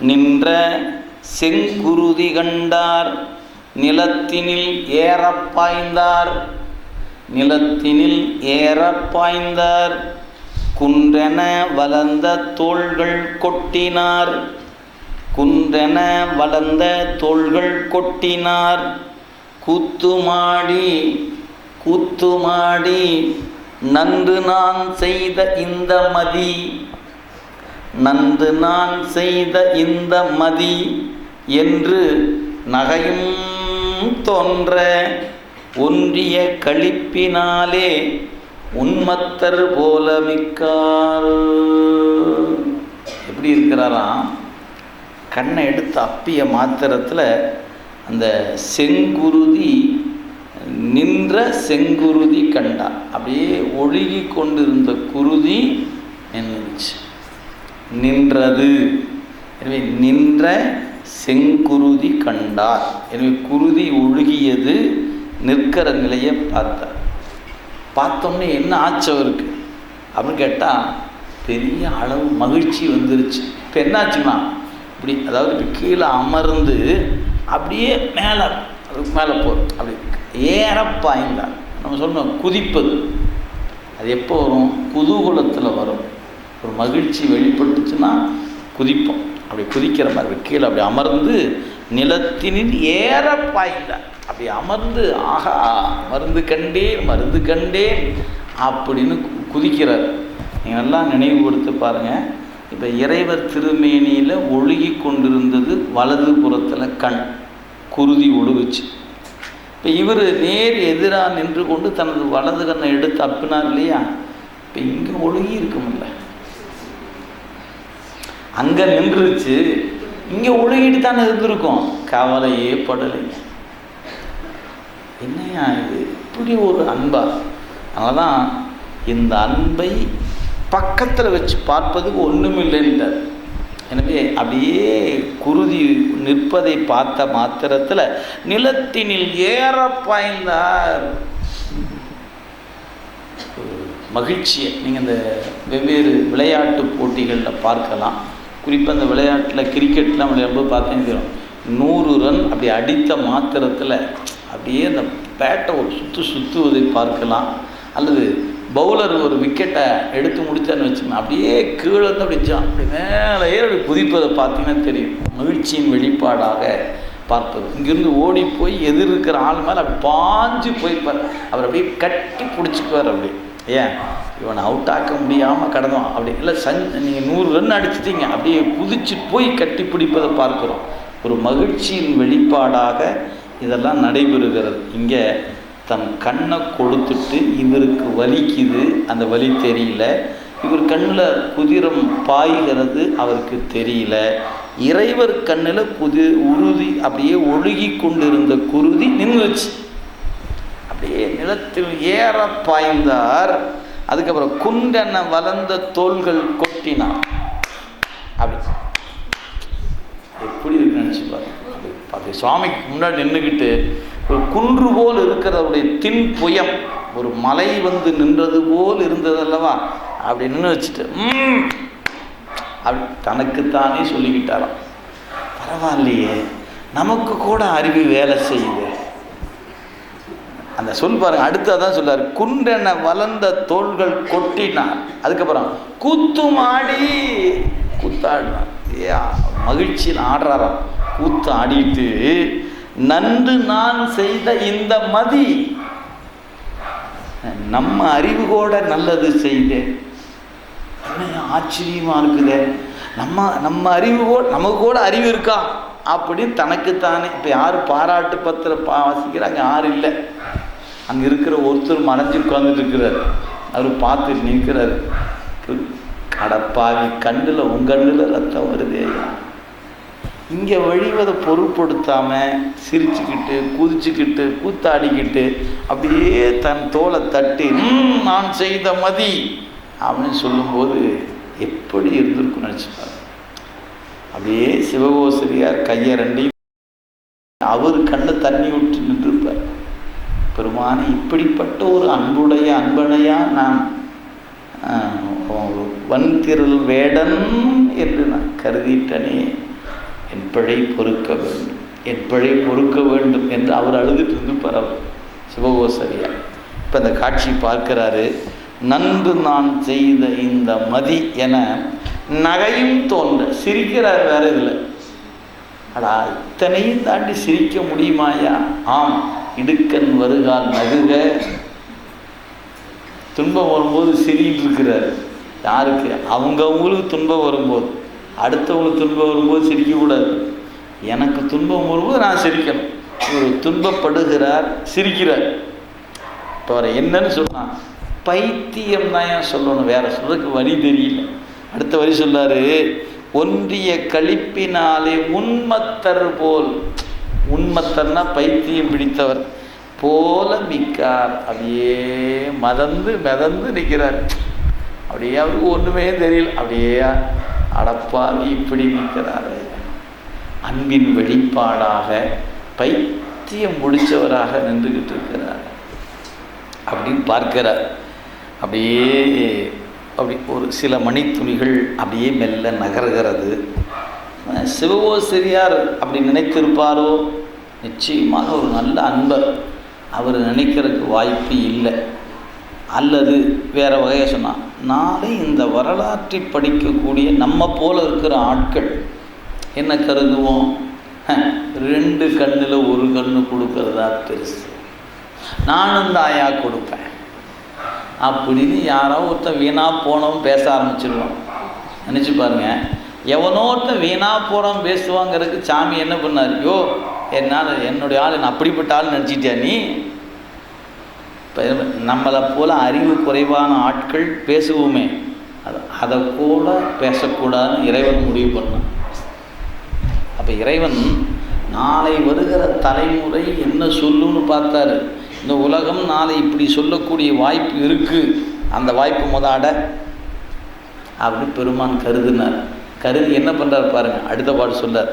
நின்ற செங்குருதி கண்டார் நிலத்தினில் ஏறப் பாய்ந்தார் நிலத்தினில் ஏறப் பாய்ந்தார் குன்றென வளர்ந்த தோள்கள் கொட்டினார் குன்றென வளர்ந்த தோள்கள் கொட்டினார் கூத்துமாடி கூத்துமாடி நன்று நான் செய்த இந்த மதி நன்று நான் செய்த இந்த மதி என்று நகையும் தோன்ற ஒன்றிய களிப்பினாலே உன்மத்தர் போல மிக்கார் எப்படி இருக்கிறாராம்? கண்ணை எடுத்து அப்பிய மாத்திரத்தில் அந்த செங்குருதி நின்ற செங்குருதி கண்டா அப்படியே ஒழுகி கொண்டிருந்த குருதி நின்றுச்சு. நின்றது. எனவே நின்ற செங்குருதி கண்டார். எனவே குருதி ஒழுகியது நிற்கிற நிலையை பார்த்தார். பார்த்தோன்னே என்ன ஆச்சு அவருக்கு? அப்படின்னு கேட்டால் பெரிய அளவு மகிழ்ச்சி வந்துருச்சு. இப்போ என்னாச்சுன்னா இப்படி அதாவது இப்போ கீழே அமர்ந்து அப்படியே மேலே அதுக்கு மேலே போகும் அப்படி ஏற பாய்ந்தார். நம்ம சொல்லணும் குதிப்பது. அது எப்போ வரும்? குதூகுலத்தில் வரும். ஒரு மகிழ்ச்சி வெளிப்பட்டுச்சுன்னா குதிப்போம். அப்படி குதிக்கிற மாதிரி கீழே அப்படி அமர்ந்து நிலத்தினில் ஏற பாய்ந்தார் அப்படி அமர்ந்து ஆகா மருந்து கண்டேன் மருந்து கண்டேன் அப்படின்னு கு- குதிக்கிறார். நீங்கள் நினைவு நினைவுபடுத்தி பாருங்கள் இப்போ இறைவர் திருமேனியில் ஒழுகி கொண்டிருந்தது வலது புறத்தில் கண் குருதி ஒழுகுச்சு. இப்போ இவர் நேர் எதிராக நின்று கொண்டு தனது வலது கண்ணை எடுத்து அப்பினார் இல்லையா? இப்போ இங்கே ஒழுகி இருக்குமில்ல அங்கே நின்றுச்சு. இங்கே உழுகிட்டு தானே இருந்திருக்கும். கவலையே படலைங்க. என்னையா இது? இப்படி ஒரு அன்பா? அதனால தான் இந்த அன்பை பக்கத்தில் வச்சு பார்ப்பதுக்கு ஒன்றுமில்லைன்றார் எனவே அப்படியே குருதி நிற்பதை பார்த்த மாத்திரத்தில் நிலத்தினில் ஏற பாய்ந்தார். மகிழ்ச்சியை. நீங்கள் இந்த வெவ்வேறு விளையாட்டு போட்டிகளில் பார்க்கலாம். குறிப்பாக இந்த விளையாட்டில் கிரிக்கெட்லாம் விளையாடும்போது பார்த்தீங்கன்னு தெரியும். நூறு ரன் அப்படி அடித்த மாத்திரத்தில் அப்படியே அந்த பேட்டை ஒரு சுற்று சுற்றுவதை பார்க்கலாம். அல்லது பவுலர் ஒரு விக்கெட்டை எடுத்து முடித்தான்னு வச்சுக்கோங்க. அப்படியே கீழே இருந்து அப்படி ஜா- அப்படி மேலே அப்படி குதிப்பதை பார்த்தீங்கன்னா தெரியும். மகிழ்ச்சியின் வெளிப்பாடாக பார்ப்பது. இங்கிருந்து ஓடி போய் எதிர் இருக்கிற ஆள் மேலே அப்படி பாஞ்சு போய்ப்பார் அவர் அப்படியே கட்டி பிடிச்சிக்குவார் அப்படி. ஏன்? இவனை அவுட் ஆக்க முடியாமல் கடந்தோம். அப்படி இல்லை சஞ் நீங்கள் நூறு ரன் அடிச்சிட்டீங்க. அப்படியே குதிச்சு போய் கட்டி பிடிப்பதை பார்க்குறோம். ஒரு மகிழ்ச்சியின் வெளிப்பாடாக இதெல்லாம் நடைபெறுகிறது. இங்கே தன் கண்ணை கொடுத்துட்டு இவருக்கு வலிக்குது. அந்த வலி தெரியல. இவர் கண்ணில் குதிரம் பாய்கிறது. அவருக்கு தெரியல. இறைவர் கண்ணில் குதி உறுதி அப்படியே ஒழுகி கொண்டிருந்த குருதி நின்றுச்சு. அப்படியே நிலத்தில் ஏற பாய்ந்தார் அதுக்கப்புறம் குண்டன வளர்ந்த தோள்கள் கொட்டினார் அப்படி. எப்படி இருக்கு நினச்சி பாருங்க சுவாமிக்கு முன்னாடி நின்றுக்கிட்டு ஒரு குன்று போல் இருக்கிறவருடைய தின் புயம் ஒரு மலை வந்து நின்றது போல் இருந்தது அல்லவா? அப்படி நின்று வச்சுட்டு அப்படி தனக்குத்தானே சொல்லிக்கிட்டாராம். பரவாயில்லையே நமக்கு கூட அறிவு வேலை செய்யுது. அந்த சொல் பாருங்க அடுத்ததான் சொல்லார். குன்றென வளர்ந்த தோள்கள் கொட்டினார். அதுக்கப்புறம் கூத்துமாடி! கூத்தாடினார். ஏ மகிழ்ச்சியில் ஆடுறாராம். கூத்து ஆடிட்டு நன்று நான் செய்த இந்த மதி நம்ம அறிவு கூட நல்லது செய்தேன் ஆச்சரியமாக ஆச்சரியமா இருக்குதே. நம்ம நம்ம அறிவு கூட நமக்கு கூட அறிவு இருக்கா? அப்படின்னு தனக்குத்தானே. இப்போ யார் பாராட்டு பத்திரம் பா வாசிக்கிற அங்கே யாரும் இல்லை. அங்கே இருக்கிற ஒருத்தர் மறைஞ்சு உட்காந்துட்டு இருக்கிறார். அவர் பார்த்து நிற்கிறாரு. கடப்பாவி கண்ணில் உங்க கண்ணில் ரத்தம் வருதே. இங்கே வழிவதை பொருட்படுத்தாமல் சிரிச்சுக்கிட்டு குதிச்சுக்கிட்டு கூத்தாடிக்கிட்டு அப்படியே தன் தோலை தட்டி நான் செய்த மதி. அப்படின்னு சொல்லும்போது எப்படி இருந்திருக்கும் நினச்சிப்பாரு அப்படியே சிவகோசரியார் கையை ரெண்டையும் அவர் கண்ணு தண்ணி விட்டு நின்றுப்பார் பெருமானை இப்படிப்பட்ட ஒரு அன்புடைய அன்பனையா நான் வன்திருள் வேடன் என்று நான் கருதிட்டனே. என் பிழை பொறுக்க வேண்டும் என் பிழை பொறுக்க வேண்டும் என்று அவர் அழுதுட்டு இருந்து பரவ சிவகோசரியா இப்போ இந்த காட்சி பார்க்கிறாரு நன்று நான் செய்த இந்த மதி என நகையும் தோன்ற சிரிக்கிறார் வேற இதில் அடா இத்தனையும் தாண்டி சிரிக்க முடியுமாயா ஆம் இடுக்கன் வருகால் நகுக. துன்பம் வரும்போது சிரிக்கிட்டு இருக்கிறார். யாருக்கு? அவங்கவுங்களுக்கு துன்பம் வரும்போது. அடுத்தவங்களுக்கு துன்பம் வரும்போது சிரிக்கக்கூடாது. எனக்கு துன்பம் வரும்போது நான் சிரிக்கணும். ஒரு துன்பப்படுகிறார் சிரிக்கிறார். இப்போ என்னன்னு சொன்னான் பைத்தியம் தான் ஏன் சொல்லணும்? வேறு சொல்கிறதுக்கு வழி தெரியல. அடுத்த வரி சொல்லாரு ஒன்றிய கழிப்பினாலே உண்மத்தர் போல். உண்மத்தர்னா பைத்தியம் பிடித்தவர். போல மிக்கார் அப்படியே மதந்து மிதந்து நிற்கிறார். அப்படியே அவருக்கு ஒன்றுமே தெரியல. அப்படியே அடப்பாவி இப்படி நிற்கிறாரு. அன்பின் வெளிப்பாடாக பைத்தியம் முடித்தவராக நின்றுக்கிட்டு இருக்கிறார். அப்படின்னு பார்க்கிறார். அப்படியே அப்படி ஒரு சில மணித்துளிகள் அப்படியே மெல்ல நகர்கிறது. சிவகோசிரியார் அப்படி நினைத்திருப்பாரோ? நிச்சயமாக ஒரு நல்ல அன்பர். அவர் நினைக்கிறதுக்கு வாய்ப்பு இல்லை. அல்லது வேறு வகையை சொன்னால் நாளை இந்த வரலாற்றை படிக்கக்கூடிய நம்ம போல இருக்கிற ஆட்கள் என்ன கருதுவோம்? ரெண்டு கண்ணில் ஒரு கண்ணு கொடுக்கறதா பெருசு. நானும் தாயா கொடுப்பேன். அப்படின்னு யாரோ ஒருத்தன் வீணாக போனவன் பேச ஆரம்பிச்சிடுவான் நினச்சி பாருங்க. ஒருத்தன் வீணாக போகிறவன் பேசுவாங்கிறதுக்கு சாமி என்ன பண்ணார்? யோ என்னால் என்னுடைய ஆள் என்ன அப்படிப்பட்ட ஆள் நினச்சிட்டியா நீ? இப்போ நம்மளை போல் அறிவு குறைவான ஆட்கள் பேசுவோமே. அது அதை கூட பேசக்கூடாதுன்னு இறைவன் முடிவு பண்ணான். அப்போ இறைவன் நாளை வருகிற தலைமுறை என்ன சொல்லுன்னு பார்த்தாரு. இந்த உலகம் நாளை இப்படி சொல்லக்கூடிய வாய்ப்பு இருக்குது அந்த வாய்ப்பு முதாட அப்படி பெருமான் கருதினார். கருதி என்ன பண்ணுறாரு பாருங்கள் அடுத்த பாட்டு சொல்கிறார்